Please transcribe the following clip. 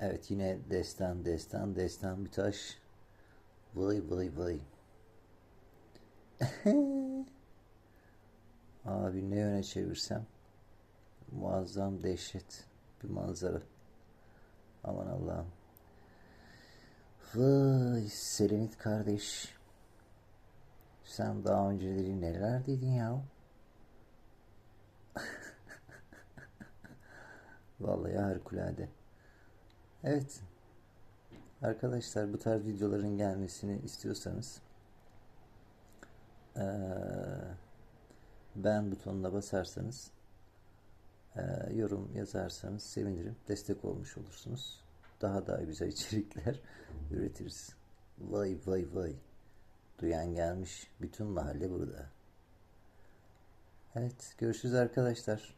Evet yine destan destan destan bir taş. Vay vay vay. Abi ne yöne çevirsem muazzam dehşet bir manzara. Aman Allah'ım. Vay Selenit kardeş. Sen daha önceleri neler dedin ya? Vallahi harikulade. Evet. Arkadaşlar bu tarz videoların gelmesini istiyorsanız eee beğen butonuna basarsanız yorum yazarsanız sevinirim. Destek olmuş olursunuz. Daha daha güzel içerikler üretiriz. Vay vay vay. Duyan gelmiş. Bütün mahalle burada. Evet. Görüşürüz arkadaşlar.